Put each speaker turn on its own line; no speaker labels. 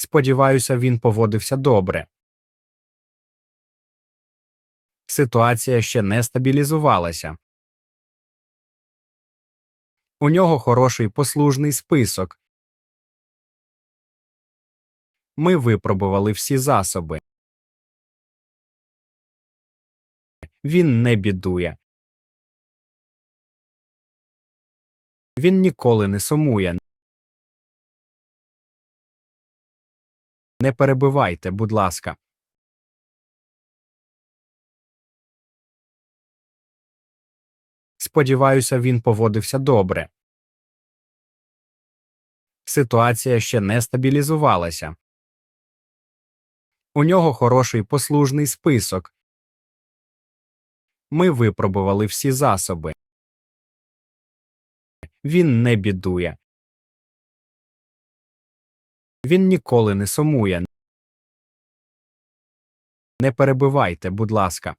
Сподіваюся, він поводився добре. Ситуація ще не стабілізувалася. У нього хороший послужний список. Ми випробували всі засоби. Він не бідує. Він ніколи не сумує. Не перебивайте, будь ласка. Сподіваюся, він поводився добре. Ситуація ще не стабілізувалася. У нього хороший послужний список. Ми випробували всі засоби. Він не бідує. Він ніколи не сумує. Не перебивайте, будь ласка.